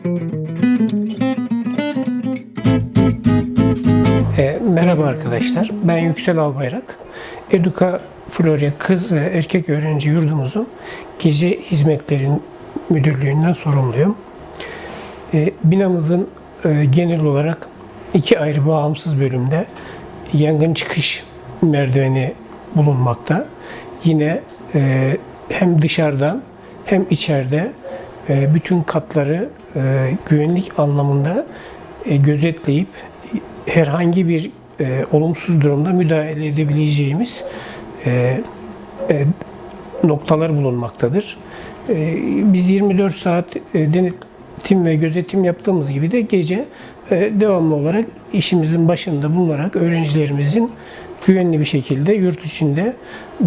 E, merhaba arkadaşlar, ben Yüksel Albayrak. Eduka Florya Kız ve Erkek Öğrenci Yurdumuzun gece hizmetlerin müdürlüğünden sorumluyum. E, binamızın e, genel olarak iki ayrı bağımsız bölümde yangın çıkış merdiveni bulunmakta. Yine e, hem dışarıdan hem içeride bütün katları e, güvenlik anlamında e, gözetleyip herhangi bir e, olumsuz durumda müdahale edebileceğimiz e, e, noktalar bulunmaktadır. E, biz 24 saat e, denetim ve gözetim yaptığımız gibi de gece e, devamlı olarak işimizin başında bulunarak öğrencilerimizin güvenli bir şekilde yurt içinde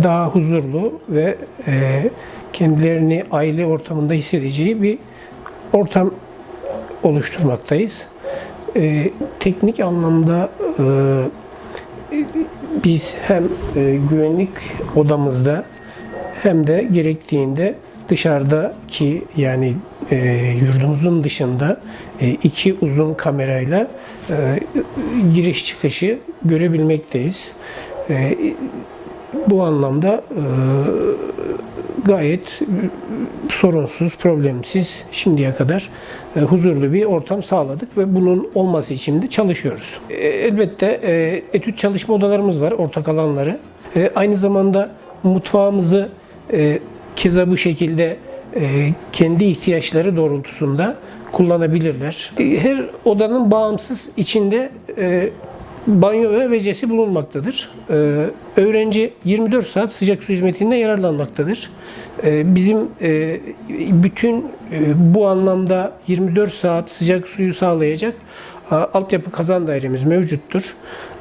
daha huzurlu ve e, kendilerini aile ortamında hissedeceği bir ortam oluşturmaktayız. E, teknik anlamda e, biz hem e, güvenlik odamızda hem de gerektiğinde dışarıdaki yani e, yurdumuzun dışında e, iki uzun kamerayla e, giriş çıkışı görebilmekteyiz. E, bu anlamda e, gayet sorunsuz, problemsiz şimdiye kadar e, huzurlu bir ortam sağladık ve bunun olması için de çalışıyoruz. E, elbette e, etüt çalışma odalarımız var, ortak alanları. Aynı zamanda mutfağımızı keza bu şekilde kendi ihtiyaçları doğrultusunda kullanabilirler. Her odanın bağımsız içinde banyo ve vecesi bulunmaktadır. Ee, öğrenci 24 saat sıcak su hizmetinden yararlanmaktadır. Ee, bizim e, bütün e, bu anlamda 24 saat sıcak suyu sağlayacak a, altyapı kazan dairemiz mevcuttur.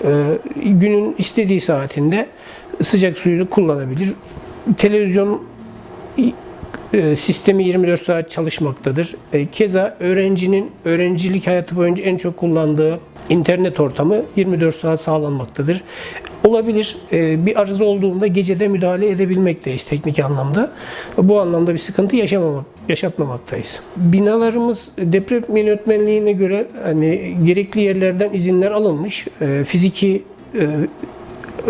Ee, günün istediği saatinde sıcak suyunu kullanabilir. Televizyon e, sistemi 24 saat çalışmaktadır. E, Keza öğrencinin öğrencilik hayatı boyunca en çok kullandığı internet ortamı 24 saat sağlanmaktadır. Olabilir e, bir arıza olduğunda gecede müdahale edebilmekteyiz teknik anlamda. Bu anlamda bir sıkıntı yaşamamak, yaşatmamaktayız. Binalarımız deprem yönetmenliğine göre hani gerekli yerlerden izinler alınmış. E, Fiziki e,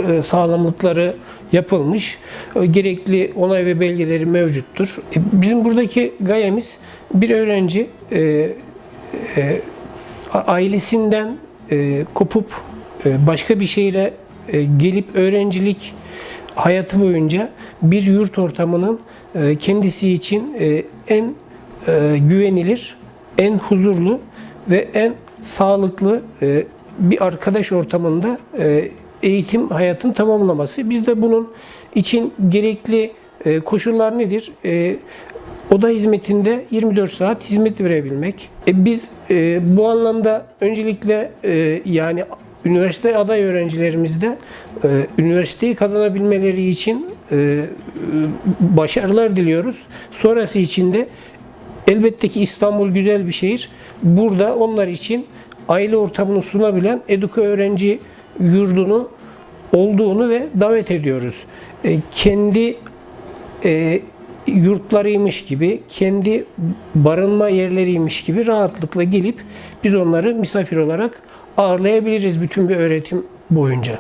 e, sağlamlıkları yapılmış. Gerekli onay ve belgeleri mevcuttur. E, Bizim buradaki gayemiz bir öğrenci e, e, ailesinden e, kopup e, başka bir şehire e, gelip öğrencilik hayatı boyunca bir yurt ortamının e, kendisi için e, en e, güvenilir, en huzurlu ve en sağlıklı e, bir arkadaş ortamında e, eğitim hayatını tamamlaması. Biz de bunun için gerekli e, koşullar nedir? E, Oda hizmetinde 24 saat hizmet verebilmek. E, biz bu anlamda öncelikle yani üniversite aday öğrencilerimizde üniversiteyi kazanabilmeleri için başarılar diliyoruz. Sonrası için de elbette ki İstanbul güzel bir şehir. Burada onlar için aile ortamını sunabilen Eduka öğrenci yurdunu olduğunu ve davet ediyoruz. E, kendi e, yurtlarıymış gibi, kendi barınma yerleriymiş gibi rahatlıkla gelip biz onları misafir olarak ağırlayabiliriz bütün bir öğretim boyunca.